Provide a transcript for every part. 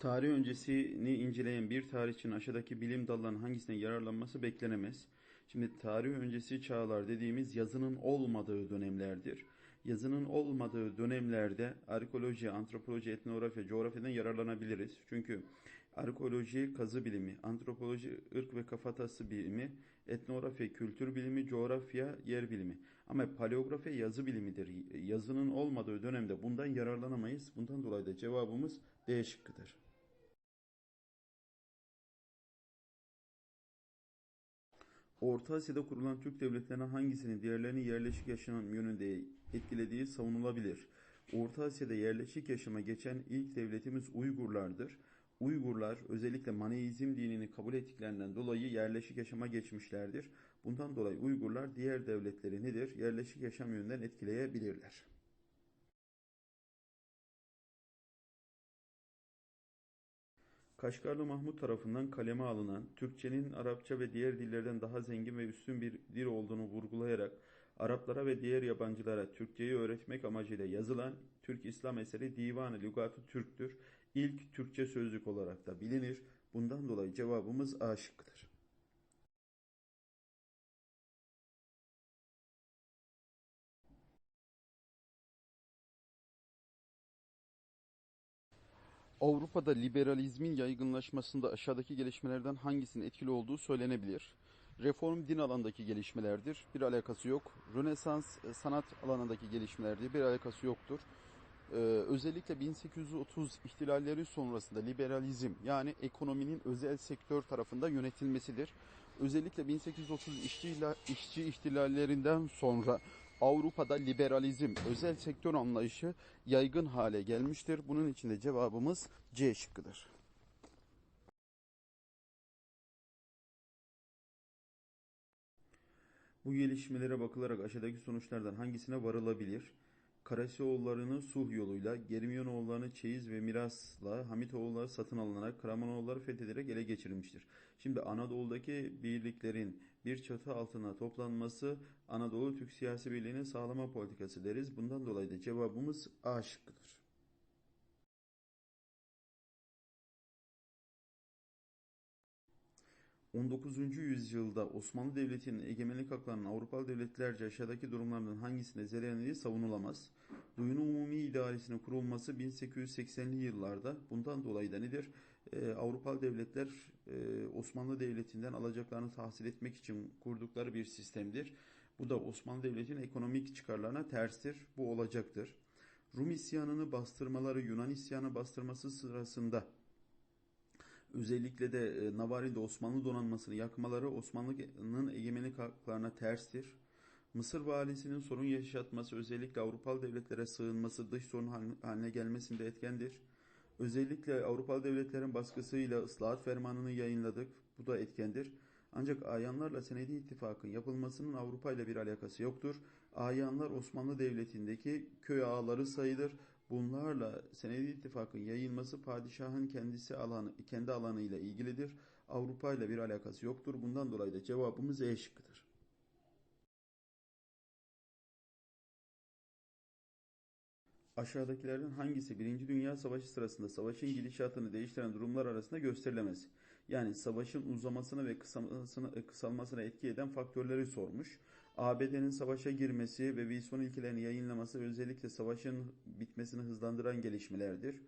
Tarih öncesini inceleyen bir tarihçinin aşağıdaki bilim dallarının hangisine yararlanması beklenemez. Şimdi tarih öncesi çağlar dediğimiz yazının olmadığı dönemlerdir. Yazının olmadığı dönemlerde arkeoloji, antropoloji, etnografya, coğrafyadan yararlanabiliriz. Çünkü arkeoloji kazı bilimi, antropoloji ırk ve kafatası bilimi, etnografya kültür bilimi, coğrafya yer bilimi. Ama paleografi yazı bilimidir. Yazının olmadığı dönemde bundan yararlanamayız. Bundan dolayı da cevabımız D şıkkıdır. Orta Asya'da kurulan Türk devletlerinin hangisinin diğerlerini yerleşik yaşam yönünde etkilediği savunulabilir. Orta Asya'da yerleşik yaşama geçen ilk devletimiz Uygurlardır. Uygurlar özellikle Maneizm dinini kabul ettiklerinden dolayı yerleşik yaşama geçmişlerdir. Bundan dolayı Uygurlar diğer devletleri nedir? Yerleşik yaşam yönünden etkileyebilirler. Kaşgarlı Mahmut tarafından kaleme alınan, Türkçenin Arapça ve diğer dillerden daha zengin ve üstün bir dil olduğunu vurgulayarak Araplara ve diğer yabancılara Türkçeyi öğretmek amacıyla yazılan Türk İslam eseri Divan-ı Lügat-ı Türk'tür. İlk Türkçe sözlük olarak da bilinir. Bundan dolayı cevabımız A. Avrupa'da liberalizmin yaygınlaşmasında aşağıdaki gelişmelerden hangisinin etkili olduğu söylenebilir. Reform din alanındaki gelişmelerdir. Bir alakası yok. Rönesans e, sanat alanındaki gelişmelerdir. Bir alakası yoktur. Ee, özellikle 1830 ihtilalleri sonrasında liberalizm yani ekonominin özel sektör tarafında yönetilmesidir. Özellikle 1830 işçi, işçi ihtilallerinden sonra Avrupa'da liberalizm, özel sektör anlayışı yaygın hale gelmiştir. Bunun için de cevabımız C şıkkıdır. Bu gelişmelere bakılarak aşağıdaki sonuçlardan hangisine varılabilir? Karasioğullarını sulh yoluyla, Germiyanoğullarını çeyiz ve mirasla, Hamitoğulları satın alınarak, Kramanoğulları fethedilerek ele geçirilmiştir. Şimdi Anadolu'daki birliklerin bir çatı altına toplanması Anadolu Türk siyasi birliğinin sağlama politikası deriz. Bundan dolayı da cevabımız A şıkkıdır. 19. yüzyılda Osmanlı Devleti'nin egemenlik haklarının Avrupalı devletlerce aşağıdaki durumlardan hangisinde zedelendiği savunulamaz. Duyunu Umumi İdaresi'nin kurulması 1880'li yıllarda bundan dolayı da nedir? Ee, Avrupalı devletler e, Osmanlı Devleti'nden alacaklarını tahsil etmek için kurdukları bir sistemdir. Bu da Osmanlı Devleti'nin ekonomik çıkarlarına terstir. Bu olacaktır. Rum isyanını bastırmaları Yunan isyanı bastırması sırasında özellikle de e, Navari'de Osmanlı donanmasını yakmaları Osmanlı'nın egemenlik haklarına terstir. Mısır valisinin sorun yaşatması özellikle Avrupalı devletlere sığınması dış sorun haline gelmesinde etkendir. Özellikle Avrupalı devletlerin baskısıyla ıslahat fermanını yayınladık. Bu da etkendir. Ancak ayanlarla senedi ittifakın yapılmasının Avrupa ile bir alakası yoktur. Ayanlar Osmanlı Devleti'ndeki köy ağaları sayılır. Bunlarla Senedi İttifakı'nın yayılması padişahın kendisi alanı, kendi alanıyla ilgilidir. Avrupa ile bir alakası yoktur. Bundan dolayı da cevabımız E şıkkıdır. Aşağıdakilerden hangisi Birinci Dünya Savaşı sırasında savaşın gidişatını değiştiren durumlar arasında gösterilemez? Yani savaşın uzamasına ve kısalmasına etki eden faktörleri sormuş. ABD'nin savaşa girmesi ve Wilson ilkelerini yayınlaması özellikle savaşın bitmesini hızlandıran gelişmelerdir.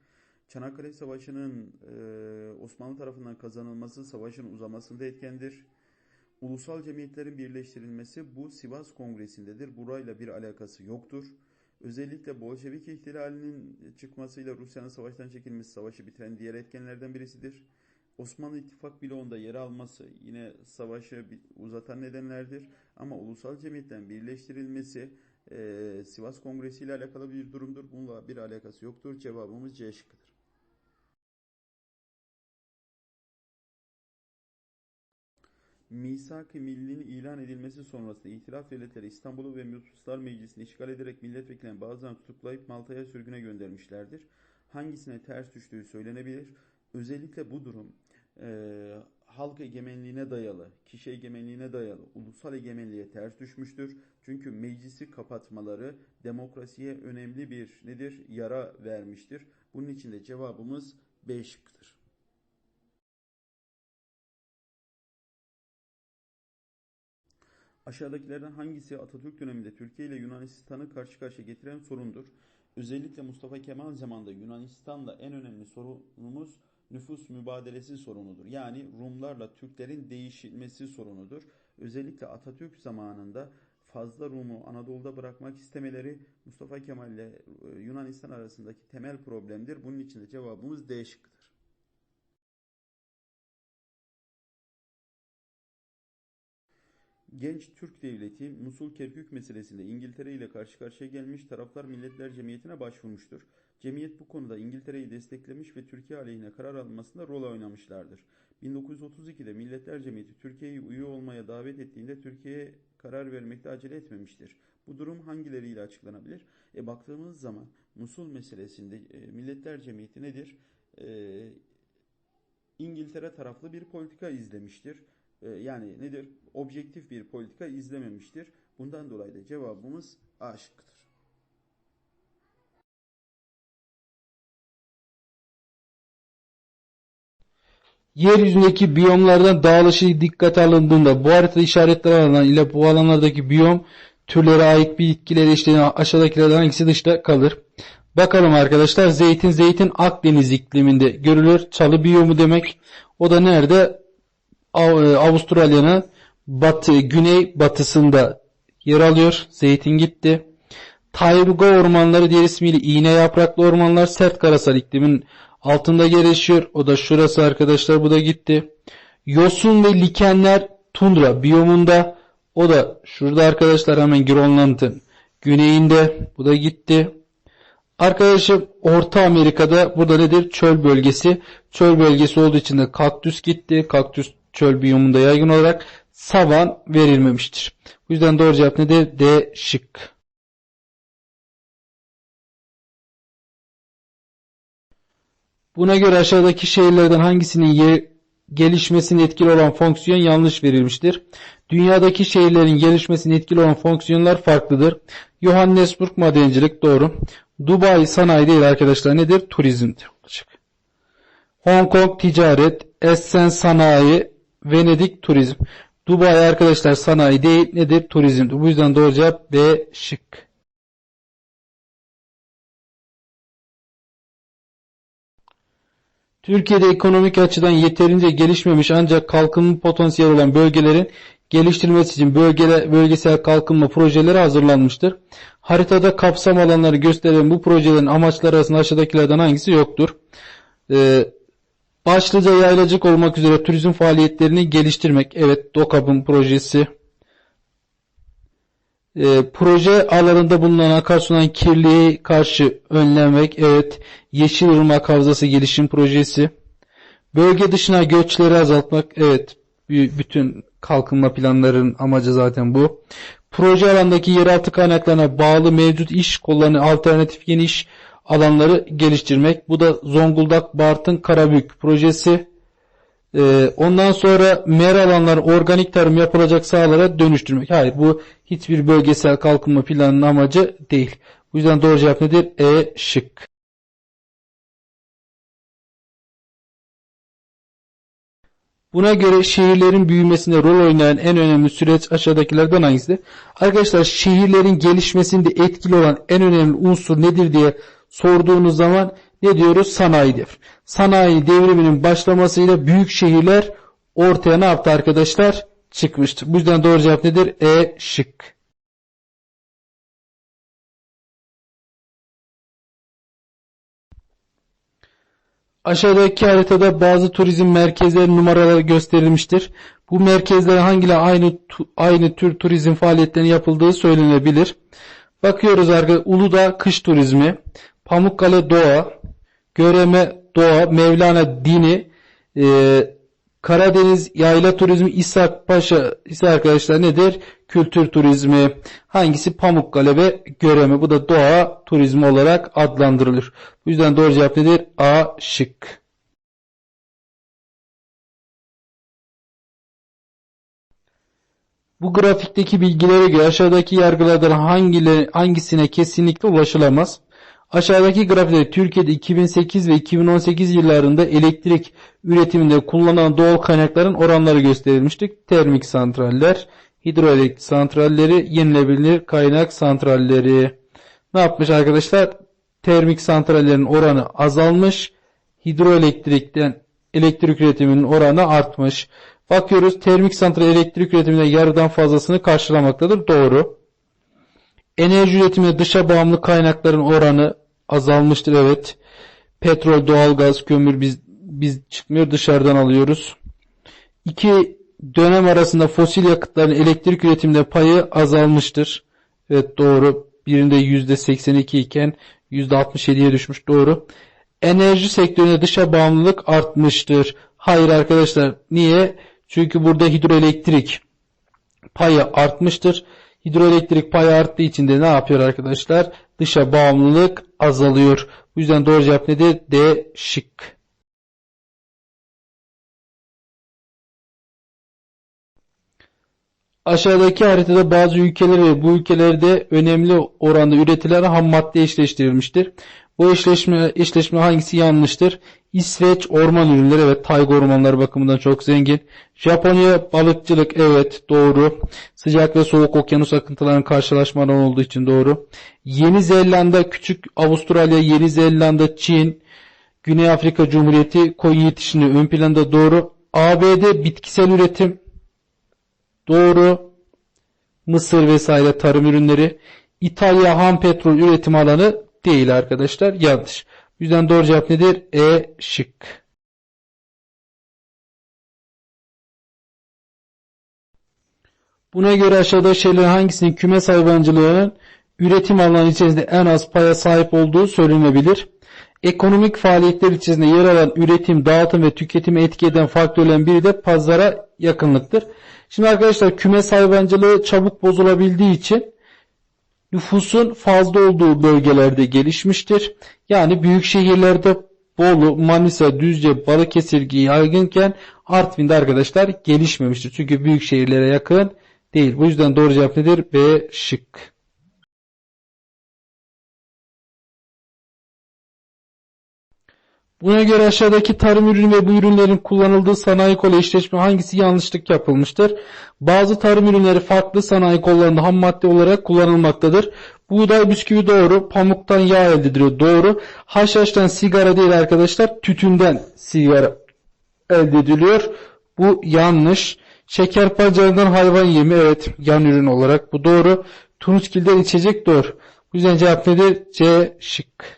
Çanakkale Savaşı'nın e, Osmanlı tarafından kazanılması savaşın uzamasında etkendir. Ulusal cemiyetlerin birleştirilmesi bu Sivas Kongresi'ndedir. Burayla bir alakası yoktur. Özellikle Bolşevik ihtilalinin çıkmasıyla Rusya'nın savaştan çekilmesi savaşı bitiren diğer etkenlerden birisidir. Osmanlı İttifak bloğunda yer alması yine savaşı uzatan nedenlerdir. Ama ulusal cemiyetten birleştirilmesi e, Sivas Kongresi ile alakalı bir durumdur. Bununla bir alakası yoktur. Cevabımız C şıkkıdır. Misak-ı Milli'nin ilan edilmesi sonrasında İtilaf Devletleri İstanbul'u ve Mutuslar Meclisi'ni işgal ederek milletvekillerini bazen tutuklayıp Malta'ya sürgüne göndermişlerdir. Hangisine ters düştüğü söylenebilir. Özellikle bu durum e, halk egemenliğine dayalı, kişi egemenliğine dayalı, ulusal egemenliğe ters düşmüştür. Çünkü meclisi kapatmaları demokrasiye önemli bir nedir? Yara vermiştir. Bunun için de cevabımız B şıkkıdır. Aşağıdakilerden hangisi Atatürk döneminde Türkiye ile Yunanistan'ı karşı karşıya getiren sorundur? Özellikle Mustafa Kemal zamanında Yunanistan'da en önemli sorunumuz nüfus mübadelesi sorunudur. Yani Rumlarla Türklerin değişilmesi sorunudur. Özellikle Atatürk zamanında fazla Rum'u Anadolu'da bırakmak istemeleri Mustafa Kemal ile e, Yunanistan arasındaki temel problemdir. Bunun için de cevabımız D şıkkıdır. Genç Türk Devleti Musul Kerkük meselesinde İngiltere ile karşı karşıya gelmiş taraflar Milletler Cemiyeti'ne başvurmuştur. Cemiyet bu konuda İngiltere'yi desteklemiş ve Türkiye aleyhine karar alınmasında rol oynamışlardır. 1932'de Milletler Cemiyeti Türkiye'yi üye olmaya davet ettiğinde Türkiye karar vermekte acele etmemiştir. Bu durum hangileriyle açıklanabilir? E baktığımız zaman Musul meselesinde e, Milletler Cemiyeti nedir? E, İngiltere taraflı bir politika izlemiştir. E, yani nedir? Objektif bir politika izlememiştir. Bundan dolayı da cevabımız A şıkkıdır. Yeryüzündeki biyomlardan dağılışı dikkate alındığında bu haritada işaretler alınan ile bu alanlardaki biyom türlere ait bitkileri eşliğinde aşağıdakilerden hangisi dışta kalır? Bakalım arkadaşlar zeytin zeytin Akdeniz ikliminde görülür. Çalı biyomu demek. O da nerede? E, Avustralya'nın batı, güney batısında yer alıyor. Zeytin gitti. Tayga ormanları diğer ismiyle iğne yapraklı ormanlar sert karasal iklimin altında gelişiyor. O da şurası arkadaşlar bu da gitti. Yosun ve likenler tundra biyomunda. O da şurada arkadaşlar hemen Grönland'ın güneyinde. Bu da gitti. Arkadaşım Orta Amerika'da burada nedir? Çöl bölgesi. Çöl bölgesi olduğu için de kaktüs gitti. Kaktüs çöl biyomunda yaygın olarak savan verilmemiştir. Bu yüzden doğru cevap nedir? D şık. Buna göre aşağıdaki şehirlerden hangisinin ye- gelişmesine etkili olan fonksiyon yanlış verilmiştir. Dünyadaki şehirlerin gelişmesine etkili olan fonksiyonlar farklıdır. Johannesburg madencilik doğru. Dubai sanayi değil arkadaşlar nedir? Turizmdir. Hong Kong ticaret, Essen sanayi, Venedik turizm. Dubai arkadaşlar sanayi değil nedir? Turizmdir. Bu yüzden doğru cevap B şık. Türkiye'de ekonomik açıdan yeterince gelişmemiş ancak kalkınma potansiyeli olan bölgelerin geliştirilmesi için bölgele, bölgesel kalkınma projeleri hazırlanmıştır. Haritada kapsam alanları gösteren bu projelerin amaçları arasında aşağıdakilerden hangisi yoktur? Ee, başlıca yaylacık olmak üzere turizm faaliyetlerini geliştirmek. Evet, DOKAB'ın projesi. E, proje alanında bulunan akarsuların kirliliğe karşı önlemek, evet, Yeşilırmak Havzası gelişim projesi. Bölge dışına göçleri azaltmak, evet, bü- bütün kalkınma planlarının amacı zaten bu. Proje alandaki yeraltı kaynaklarına bağlı mevcut iş kollarını alternatif yeni iş alanları geliştirmek. Bu da Zonguldak Bartın Karabük projesi. Ee, ondan sonra mera alanları organik tarım yapılacak sahalara dönüştürmek. Hayır bu hiçbir bölgesel kalkınma planının amacı değil. Bu yüzden doğru cevap nedir? E şık. Buna göre şehirlerin büyümesinde rol oynayan en önemli süreç aşağıdakilerden hangisidir? Arkadaşlar şehirlerin gelişmesinde etkili olan en önemli unsur nedir diye sorduğunuz zaman ne diyoruz? Sanayi devri. Sanayi devriminin başlamasıyla büyük şehirler ortaya ne yaptı arkadaşlar? Çıkmıştır. Bu yüzden doğru cevap nedir? E şık. Aşağıdaki haritada bazı turizm merkezleri numaraları gösterilmiştir. Bu merkezler hangileri aynı aynı tür turizm faaliyetlerinin yapıldığı söylenebilir. Bakıyoruz arkadaşlar. Uludağ kış turizmi, Pamukkale doğa, Göreme doğa, Mevlana dini, e, Karadeniz yayla turizmi, İshak Paşa ise arkadaşlar nedir? Kültür turizmi. Hangisi? Pamukkale ve Göreme. Bu da doğa turizmi olarak adlandırılır. Bu yüzden doğru cevap nedir? A şık. Bu grafikteki bilgilere göre aşağıdaki yargılardan hangileri, hangisine kesinlikle ulaşılamaz? Aşağıdaki grafikte Türkiye'de 2008 ve 2018 yıllarında elektrik üretiminde kullanılan doğal kaynakların oranları gösterilmiştir. Termik santraller, hidroelektrik santralleri, yenilebilir kaynak santralleri. Ne yapmış arkadaşlar? Termik santrallerin oranı azalmış. Hidroelektrikten elektrik üretiminin oranı artmış. Bakıyoruz termik santral elektrik üretiminde yarıdan fazlasını karşılamaktadır. Doğru. Enerji üretiminde dışa bağımlı kaynakların oranı azalmıştır. Evet. Petrol, doğalgaz, kömür biz biz çıkmıyor dışarıdan alıyoruz. İki dönem arasında fosil yakıtların elektrik üretiminde payı azalmıştır. Evet doğru. Birinde %82 iken %67'ye düşmüş. Doğru. Enerji sektöründe dışa bağımlılık artmıştır. Hayır arkadaşlar. Niye? Çünkü burada hidroelektrik payı artmıştır. Hidroelektrik payı arttığı için de ne yapıyor arkadaşlar? Dışa bağımlılık azalıyor. Bu yüzden doğru cevap nedir? D şık. Aşağıdaki haritada bazı ülkeler ve bu ülkelerde önemli oranda üretilen ham madde eşleştirilmiştir. Bu eşleşme, eşleşme hangisi yanlıştır? İsveç orman ürünleri evet tayga ormanları bakımından çok zengin. Japonya balıkçılık evet doğru. Sıcak ve soğuk okyanus akıntılarının karşılaşmadan olduğu için doğru. Yeni Zelanda, Küçük Avustralya, Yeni Zelanda, Çin, Güney Afrika Cumhuriyeti koyu yetişini ön planda doğru. ABD bitkisel üretim doğru. Mısır vesaire tarım ürünleri. İtalya ham petrol üretim alanı değil arkadaşlar. Yanlış. Bu yüzden doğru cevap nedir? E şık. Buna göre aşağıda şeylerin hangisinin kümes hayvancılığının üretim alanı içerisinde en az paya sahip olduğu söylenebilir. Ekonomik faaliyetler içerisinde yer alan üretim, dağıtım ve tüketimi etki eden faktörlerin biri de pazara yakınlıktır. Şimdi arkadaşlar kümes hayvancılığı çabuk bozulabildiği için nüfusun fazla olduğu bölgelerde gelişmiştir. Yani büyük şehirlerde Bolu, Manisa, Düzce, Balıkesir yaygınken Artvin'de arkadaşlar gelişmemiştir. Çünkü büyük şehirlere yakın değil. Bu yüzden doğru cevap nedir? B şık. Buna göre aşağıdaki tarım ürünü ve bu ürünlerin kullanıldığı sanayi kolu eşleşme hangisi yanlışlık yapılmıştır? Bazı tarım ürünleri farklı sanayi kollarında ham madde olarak kullanılmaktadır. Buğday bisküvi doğru, pamuktan yağ elde ediliyor doğru. Haşhaştan sigara değil arkadaşlar, tütünden sigara elde ediliyor. Bu yanlış. Şeker pancarından hayvan yemi evet yan ürün olarak bu doğru. Tunçgilden içecek doğru. Bu yüzden cevap nedir? C şık.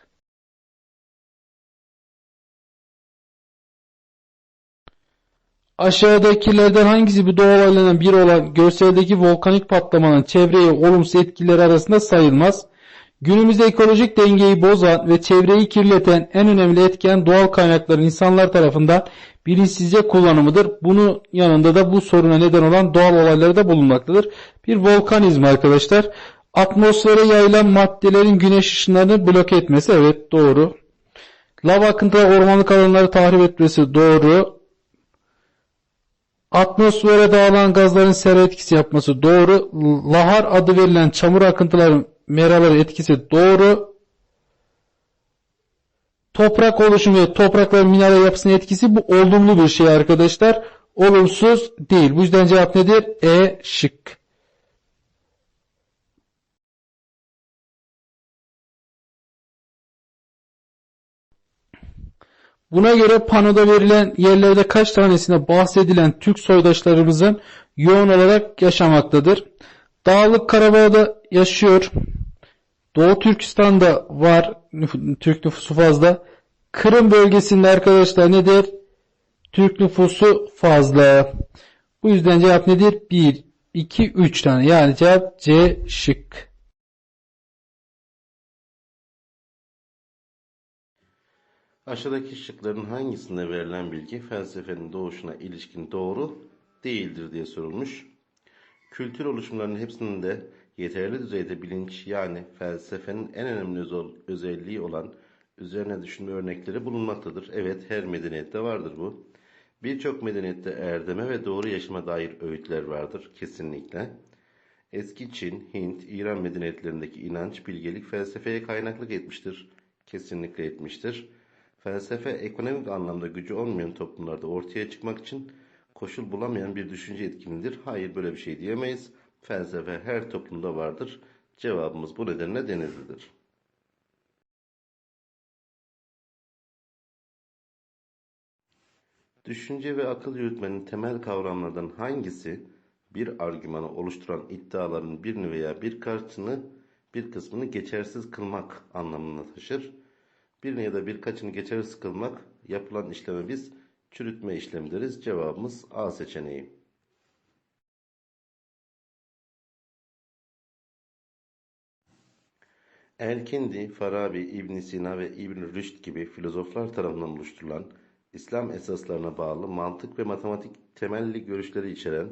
Aşağıdakilerden hangisi bu doğa olaylarından biri olan görseldeki volkanik patlamanın çevreye olumsuz etkileri arasında sayılmaz? Günümüzde ekolojik dengeyi bozan ve çevreyi kirleten en önemli etken doğal kaynakların insanlar tarafından bilinçsizce kullanımıdır. Bunun yanında da bu soruna neden olan doğal olayları da bulunmaktadır. Bir volkanizm arkadaşlar. Atmosfere yayılan maddelerin güneş ışınlarını bloke etmesi evet doğru. Lav akıntıları ormanlık alanları tahrip etmesi doğru. Atmosfere dağılan gazların sera etkisi yapması doğru. Lahar adı verilen çamur akıntıların meraları etkisi doğru. Toprak oluşumu ve toprakların mineral yapısının etkisi bu olumlu bir şey arkadaşlar. Olumsuz değil. Bu yüzden cevap nedir? E şık. Buna göre panoda verilen yerlerde kaç tanesine bahsedilen Türk soydaşlarımızın yoğun olarak yaşamaktadır. Dağlık Karabağ'da yaşıyor. Doğu Türkistan'da var Türk nüfusu fazla. Kırım bölgesinde arkadaşlar nedir? Türk nüfusu fazla. Bu yüzden cevap nedir? 1, 2, 3 tane. Yani cevap C şık. Aşağıdaki şıkların hangisinde verilen bilgi felsefenin doğuşuna ilişkin doğru değildir diye sorulmuş. Kültür oluşumlarının hepsinde yeterli düzeyde bilinç yani felsefenin en önemli özel- özelliği olan üzerine düşünme örnekleri bulunmaktadır. Evet her medeniyette vardır bu. Birçok medeniyette erdeme ve doğru yaşama dair öğütler vardır kesinlikle. Eski Çin, Hint, İran medeniyetlerindeki inanç, bilgelik felsefeye kaynaklık etmiştir. Kesinlikle etmiştir. Felsefe ekonomik anlamda gücü olmayan toplumlarda ortaya çıkmak için koşul bulamayan bir düşünce etkinliğidir. Hayır böyle bir şey diyemeyiz. Felsefe her toplumda vardır. Cevabımız bu nedenle Denizli'dir. Düşünce ve akıl yürütmenin temel kavramlardan hangisi bir argümanı oluşturan iddiaların birini veya birkaçını bir kısmını geçersiz kılmak anlamına taşır? Birini ya da birkaçını geçersiz kılmak yapılan işleme biz çürütme işlemi deriz. Cevabımız A seçeneği. Erkendi, Farabi, İbn Sina ve İbn Rüşd gibi filozoflar tarafından oluşturulan İslam esaslarına bağlı mantık ve matematik temelli görüşleri içeren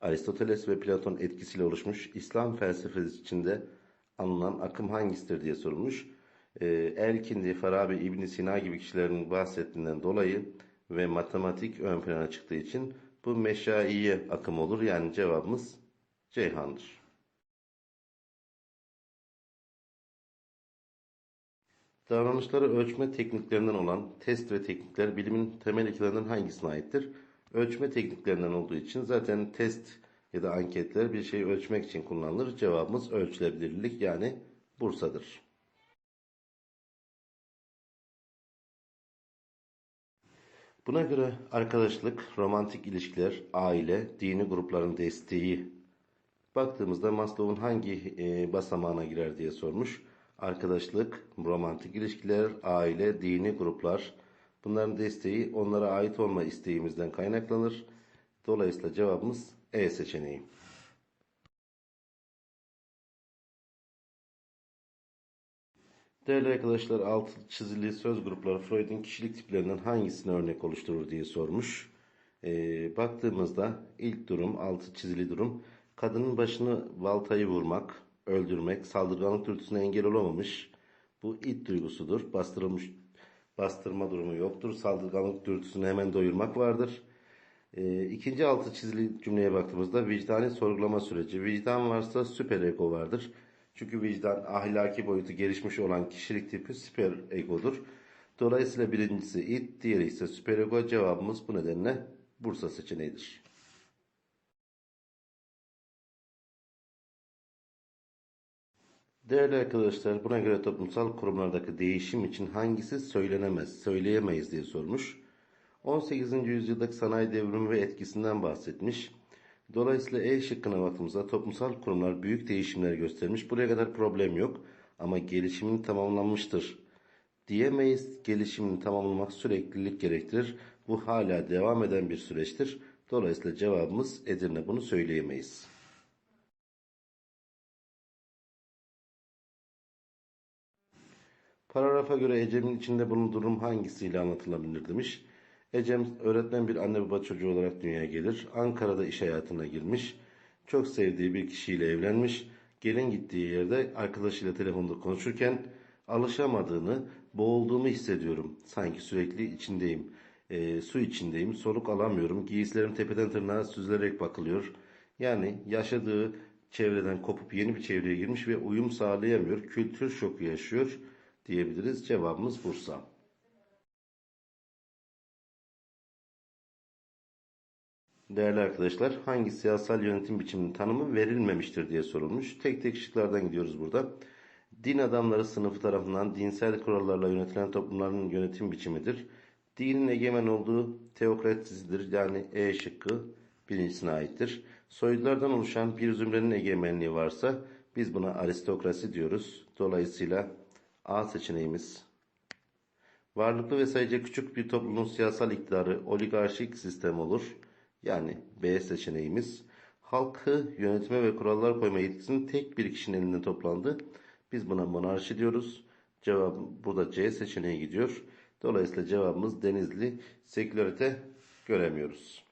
Aristoteles ve Platon etkisiyle oluşmuş İslam felsefesi içinde anılan akım hangisidir diye sorulmuş. Ee, Erkindi, Farabi, İbn Sina gibi kişilerin bahsettiğinden dolayı ve matematik ön plana çıktığı için bu meşaiye akım olur. Yani cevabımız Ceyhan'dır. Davranışları ölçme tekniklerinden olan test ve teknikler bilimin temel ilkelerinden hangisine aittir? Ölçme tekniklerinden olduğu için zaten test ya da anketler bir şeyi ölçmek için kullanılır. Cevabımız ölçülebilirlik yani Bursa'dır. Buna göre arkadaşlık, romantik ilişkiler, aile, dini grupların desteği baktığımızda Maslow'un hangi e, basamağına girer diye sormuş. Arkadaşlık, romantik ilişkiler, aile, dini gruplar bunların desteği onlara ait olma isteğimizden kaynaklanır. Dolayısıyla cevabımız E seçeneği. Değerli arkadaşlar altı çizili söz grupları Freud'un kişilik tiplerinden hangisine örnek oluşturur diye sormuş. Ee, baktığımızda ilk durum altı çizili durum kadının başını baltayı vurmak, öldürmek, saldırganlık dürtüsüne engel olamamış. Bu it duygusudur. Bastırılmış bastırma durumu yoktur. Saldırganlık dürtüsünü hemen doyurmak vardır. Ee, ikinci altı çizili cümleye baktığımızda vicdani sorgulama süreci. Vicdan varsa süper ego vardır. Çünkü vicdan ahlaki boyutu gelişmiş olan kişilik tipi süper egodur. Dolayısıyla birincisi it, diğeri ise süper ego. Cevabımız bu nedenle Bursa seçeneğidir. Değerli arkadaşlar, buna göre toplumsal kurumlardaki değişim için hangisi söylenemez, söyleyemeyiz diye sormuş. 18. yüzyıldaki sanayi devrimi ve etkisinden bahsetmiş. Dolayısıyla E şıkkına baktığımızda toplumsal kurumlar büyük değişimler göstermiş. Buraya kadar problem yok ama gelişimin tamamlanmıştır diyemeyiz. Gelişimin tamamlamak süreklilik gerektirir. Bu hala devam eden bir süreçtir. Dolayısıyla cevabımız Edirne bunu söyleyemeyiz. Paragrafa göre Ecem'in içinde bulunduğu durum hangisiyle anlatılabilir demiş. Ecem öğretmen bir anne baba çocuğu olarak dünyaya gelir. Ankara'da iş hayatına girmiş. Çok sevdiği bir kişiyle evlenmiş. Gelin gittiği yerde arkadaşıyla telefonda konuşurken alışamadığını, boğulduğumu hissediyorum. Sanki sürekli içindeyim. E, su içindeyim, soluk alamıyorum. Giysilerim tepeden tırnağa süzülerek bakılıyor. Yani yaşadığı çevreden kopup yeni bir çevreye girmiş ve uyum sağlayamıyor. Kültür şoku yaşıyor diyebiliriz. Cevabımız Bursa. Değerli arkadaşlar, hangi siyasal yönetim biçiminin tanımı verilmemiştir diye sorulmuş. Tek tek şıklardan gidiyoruz burada. Din adamları sınıfı tarafından dinsel kurallarla yönetilen toplumların yönetim biçimidir. Dinin egemen olduğu teokrasidir yani E şıkkı birincisine aittir. Soylulardan oluşan bir zümrenin egemenliği varsa biz buna aristokrasi diyoruz. Dolayısıyla A seçeneğimiz. Varlıklı ve sayıca küçük bir toplumun siyasal iktidarı oligarşik sistem olur. Yani B seçeneğimiz. Halkı yönetme ve kurallar koyma yetkisinin tek bir kişinin elinde toplandı. Biz buna monarşi diyoruz. Cevap burada C seçeneği gidiyor. Dolayısıyla cevabımız Denizli. Sekülerite göremiyoruz.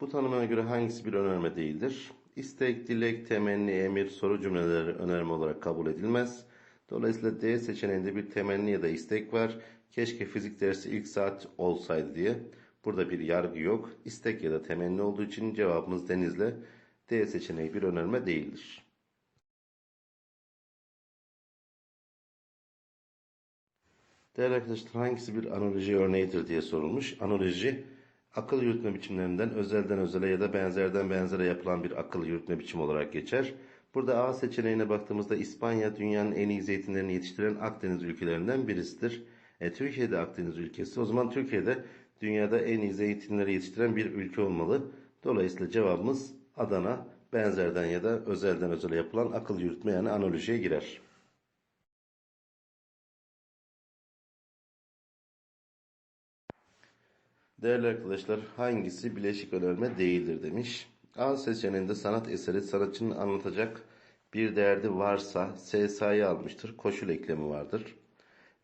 Bu tanımına göre hangisi bir önerme değildir? İstek, dilek, temenni, emir, soru cümleleri önerme olarak kabul edilmez. Dolayısıyla D seçeneğinde bir temenni ya da istek var. Keşke fizik dersi ilk saat olsaydı diye. Burada bir yargı yok. İstek ya da temenni olduğu için cevabımız denizle D seçeneği bir önerme değildir. Değerli arkadaşlar hangisi bir analoji örneğidir diye sorulmuş. Analoji akıl yürütme biçimlerinden özelden özele ya da benzerden benzere yapılan bir akıl yürütme biçimi olarak geçer. Burada A seçeneğine baktığımızda İspanya dünyanın en iyi zeytinlerini yetiştiren Akdeniz ülkelerinden birisidir. E, Türkiye'de Akdeniz ülkesi. O zaman Türkiye'de dünyada en iyi zeytinleri yetiştiren bir ülke olmalı. Dolayısıyla cevabımız Adana benzerden ya da özelden özele yapılan akıl yürütme yani analojiye girer. Değerli arkadaşlar hangisi bileşik önerme değildir demiş. A seçeneğinde sanat eseri sanatçının anlatacak bir derdi varsa SS'yi almıştır. Koşul eklemi vardır.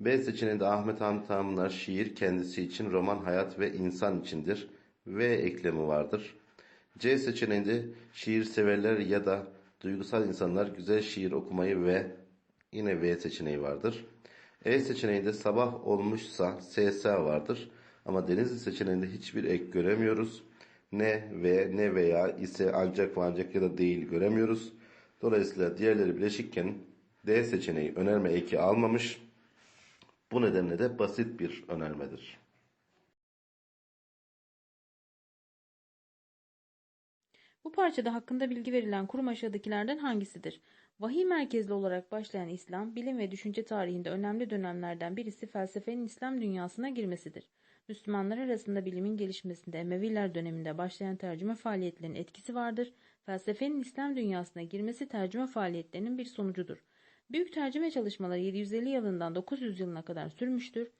B seçeneğinde Ahmet Hamit Tanrılar şiir kendisi için roman hayat ve insan içindir. V eklemi vardır. C seçeneğinde şiir severler ya da duygusal insanlar güzel şiir okumayı ve yine V seçeneği vardır. E seçeneğinde sabah olmuşsa SS vardır. Ama Denizli seçeneğinde hiçbir ek göremiyoruz. Ne ve ne veya ise ancak ve ancak ya da değil göremiyoruz. Dolayısıyla diğerleri bileşikken D seçeneği önerme eki almamış. Bu nedenle de basit bir önermedir. Bu parçada hakkında bilgi verilen kurum aşağıdakilerden hangisidir? Vahiy merkezli olarak başlayan İslam, bilim ve düşünce tarihinde önemli dönemlerden birisi felsefenin İslam dünyasına girmesidir. Müslümanlar arasında bilimin gelişmesinde Emeviler döneminde başlayan tercüme faaliyetlerinin etkisi vardır. Felsefenin İslam dünyasına girmesi tercüme faaliyetlerinin bir sonucudur. Büyük tercüme çalışmaları 750 yılından 900 yılına kadar sürmüştür.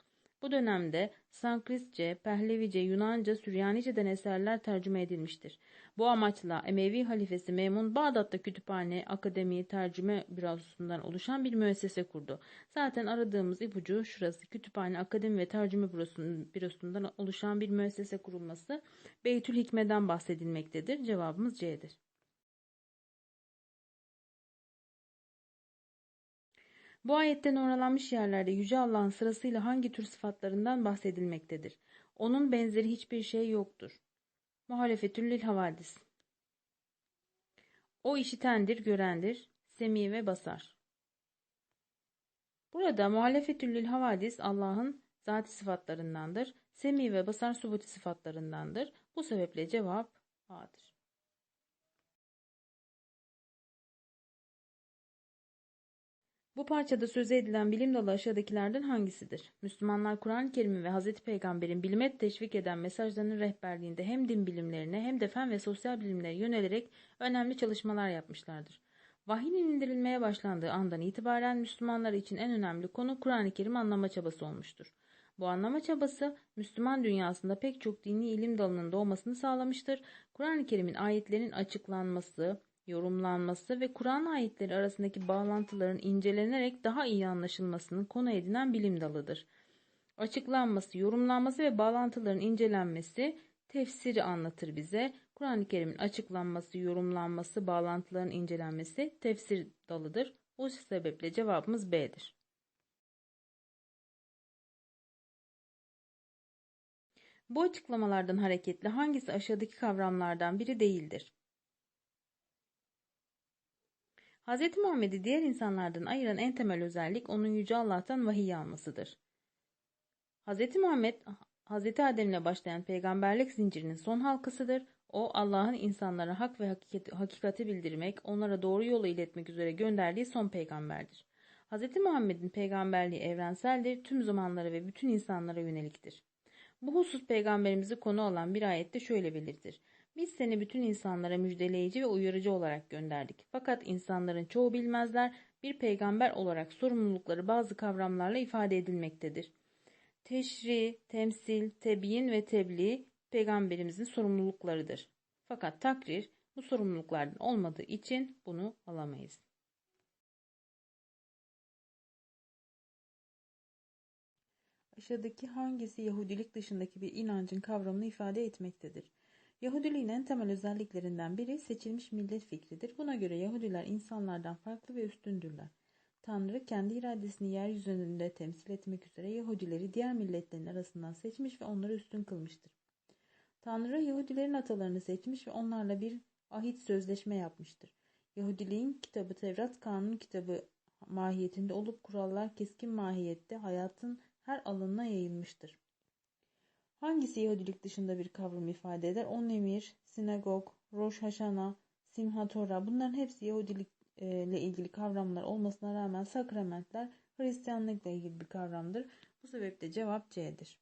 Bu dönemde Sanskritçe, Pehlevice, Yunanca, Süryanice'den eserler tercüme edilmiştir. Bu amaçla Emevi halifesi Memun Bağdat'ta kütüphane, akademi, tercüme bürosundan oluşan bir müessese kurdu. Zaten aradığımız ipucu şurası kütüphane, akademi ve tercüme bürosundan oluşan bir müessese kurulması Beytül Hikme'den bahsedilmektedir. Cevabımız C'dir. Bu ayette numaralanmış yerlerde Yüce Allah'ın sırasıyla hangi tür sıfatlarından bahsedilmektedir? Onun benzeri hiçbir şey yoktur. Muhalefetül lil havadis. O işitendir, görendir, semi ve basar. Burada muhalefetül lil havadis Allah'ın zati sıfatlarındandır. Semi ve basar subuti sıfatlarındandır. Bu sebeple cevap A'dır. Bu parçada söz edilen bilim dalı aşağıdakilerden hangisidir? Müslümanlar Kur'an-ı Kerim'in ve Hz. Peygamber'in bilime teşvik eden mesajlarının rehberliğinde hem din bilimlerine hem de fen ve sosyal bilimlere yönelerek önemli çalışmalar yapmışlardır. Vahyin indirilmeye başlandığı andan itibaren Müslümanlar için en önemli konu Kur'an-ı Kerim anlama çabası olmuştur. Bu anlama çabası Müslüman dünyasında pek çok dini ilim dalının doğmasını sağlamıştır. Kur'an-ı Kerim'in ayetlerinin açıklanması, yorumlanması ve Kur'an ayetleri arasındaki bağlantıların incelenerek daha iyi anlaşılmasının konu edinen bilim dalıdır. Açıklanması, yorumlanması ve bağlantıların incelenmesi tefsiri anlatır bize. Kur'an-ı Kerim'in açıklanması, yorumlanması, bağlantıların incelenmesi tefsir dalıdır. Bu sebeple cevabımız B'dir. Bu açıklamalardan hareketle hangisi aşağıdaki kavramlardan biri değildir? Hz. Muhammed'i diğer insanlardan ayıran en temel özellik onun Yüce Allah'tan vahiy almasıdır. Hz. Muhammed, Hz. Adem'le başlayan peygamberlik zincirinin son halkasıdır. O, Allah'ın insanlara hak ve hakikati, hakikati bildirmek, onlara doğru yolu iletmek üzere gönderdiği son peygamberdir. Hz. Muhammed'in peygamberliği evrenseldir, tüm zamanlara ve bütün insanlara yöneliktir. Bu husus peygamberimizi konu alan bir ayette şöyle belirtir. Biz seni bütün insanlara müjdeleyici ve uyarıcı olarak gönderdik. Fakat insanların çoğu bilmezler. Bir peygamber olarak sorumlulukları bazı kavramlarla ifade edilmektedir. Teşri, temsil, tebiyin ve tebliğ peygamberimizin sorumluluklarıdır. Fakat takrir bu sorumluluklardan olmadığı için bunu alamayız. Aşağıdaki hangisi Yahudilik dışındaki bir inancın kavramını ifade etmektedir? Yahudiliğin temel özelliklerinden biri seçilmiş millet fikridir. Buna göre Yahudiler insanlardan farklı ve üstündürler. Tanrı kendi iradesini yeryüzünde temsil etmek üzere Yahudileri diğer milletlerin arasından seçmiş ve onları üstün kılmıştır. Tanrı Yahudilerin atalarını seçmiş ve onlarla bir ahit sözleşme yapmıştır. Yahudiliğin kitabı Tevrat kanun kitabı mahiyetinde olup kurallar keskin mahiyette hayatın her alanına yayılmıştır. Hangisi Yahudilik dışında bir kavram ifade eder? On emir, sinagog, Rosh Hashanah, Simhat Torah bunların hepsi Yahudilik e, ilgili kavramlar olmasına rağmen sakramentler Hristiyanlıkla ilgili bir kavramdır. Bu sebeple cevap C'dir.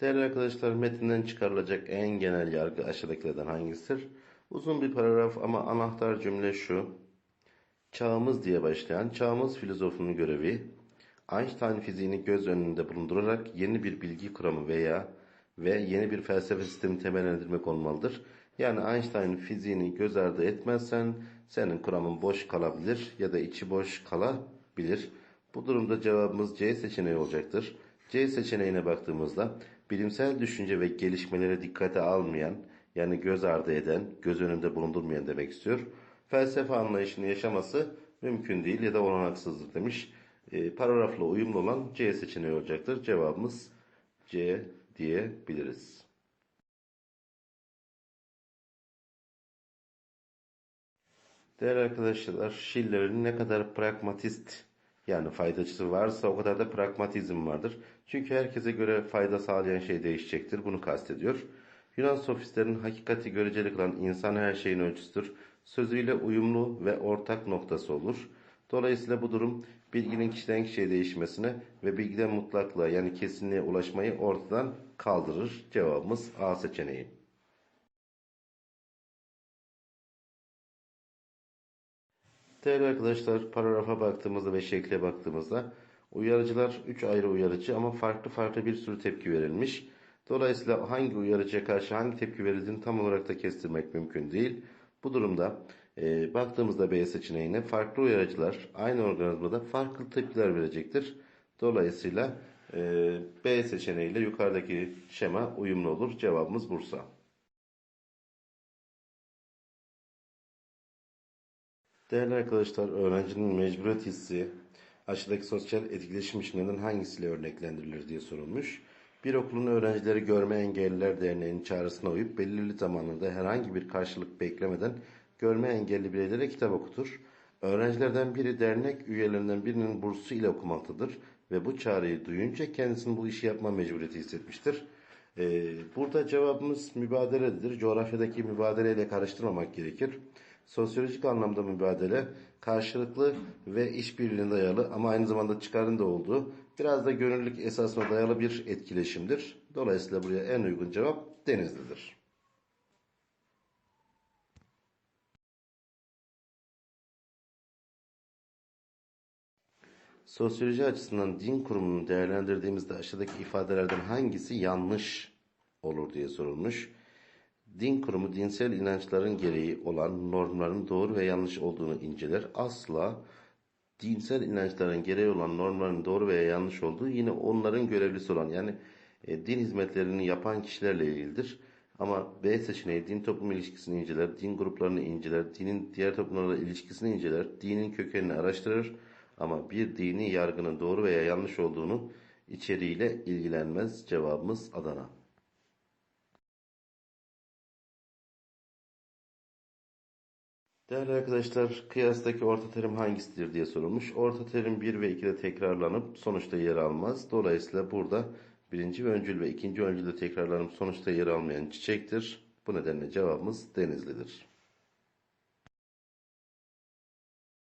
Değerli arkadaşlar metinden çıkarılacak en genel yargı aşağıdakilerden hangisidir? Uzun bir paragraf ama anahtar cümle şu. Çağımız diye başlayan çağımız filozofunun görevi Einstein fiziğini göz önünde bulundurarak yeni bir bilgi kuramı veya ve yeni bir felsefe sistemi temellendirmek olmalıdır. Yani Einstein fiziğini göz ardı etmezsen senin kuramın boş kalabilir ya da içi boş kalabilir. Bu durumda cevabımız C seçeneği olacaktır. C seçeneğine baktığımızda bilimsel düşünce ve gelişmelere dikkate almayan yani göz ardı eden, göz önünde bulundurmayan demek istiyor. Felsefe anlayışını yaşaması mümkün değil ya da olanaksızdır demiş. E, paragrafla uyumlu olan C seçeneği olacaktır. Cevabımız C diyebiliriz. Değerli arkadaşlar, Schiller'in ne kadar pragmatist yani faydacısı varsa o kadar da pragmatizm vardır. Çünkü herkese göre fayda sağlayan şey değişecektir. Bunu kastediyor. Yunan sofistlerin hakikati göreceli kılan insan her şeyin ölçüsüdür. Sözüyle uyumlu ve ortak noktası olur. Dolayısıyla bu durum bilginin kişiden kişiye değişmesine ve bilgiden mutlaklığa yani kesinliğe ulaşmayı ortadan kaldırır. Cevabımız A seçeneği. Değerli arkadaşlar paragrafa baktığımızda ve şekle baktığımızda uyarıcılar 3 ayrı uyarıcı ama farklı farklı bir sürü tepki verilmiş. Dolayısıyla hangi uyarıcıya karşı hangi tepki verildiğini tam olarak da kestirmek mümkün değil. Bu durumda e, baktığımızda B seçeneğine farklı uyarıcılar aynı organizmada farklı tepkiler verecektir. Dolayısıyla e, B seçeneğiyle yukarıdaki şema uyumlu olur. Cevabımız Bursa. Değerli arkadaşlar, öğrencinin mecburiyet hissi aşağıdaki sosyal etkileşim biçimlerinden hangisiyle örneklendirilir diye sorulmuş. Bir okulun öğrencileri Görme Engelliler Derneği'nin çağrısına uyup belirli zamanlarda herhangi bir karşılık beklemeden görme engelli bireylere kitap okutur. Öğrencilerden biri dernek üyelerinden birinin bursu ile okumaktadır ve bu çağrıyı duyunca kendisinin bu işi yapma mecburiyeti hissetmiştir. Ee, burada cevabımız mübadeledir. Coğrafyadaki mübadeleyle karıştırmamak gerekir. Sosyolojik anlamda mübadele karşılıklı ve işbirliğine dayalı ama aynı zamanda çıkarın da olduğu biraz da gönüllülük esasına dayalı bir etkileşimdir. Dolayısıyla buraya en uygun cevap Denizli'dir. Sosyoloji açısından din kurumunu değerlendirdiğimizde aşağıdaki ifadelerden hangisi yanlış olur diye sorulmuş. Din kurumu dinsel inançların gereği olan normların doğru ve yanlış olduğunu inceler. Asla dinsel inançların gereği olan normların doğru veya yanlış olduğu yine onların görevlisi olan yani e, din hizmetlerini yapan kişilerle ilgilidir. Ama B seçeneği din toplum ilişkisini inceler, din gruplarını inceler, dinin diğer toplumlarla ilişkisini inceler, dinin kökenini araştırır ama bir dini yargının doğru veya yanlış olduğunu içeriğiyle ilgilenmez. Cevabımız Adana. Değerli arkadaşlar, kıyastaki orta terim hangisidir diye sorulmuş. Orta terim 1 ve 2'de tekrarlanıp sonuçta yer almaz. Dolayısıyla burada birinci ve öncül ve ikinci öncülde tekrarlanıp sonuçta yer almayan çiçektir. Bu nedenle cevabımız Denizli'dir.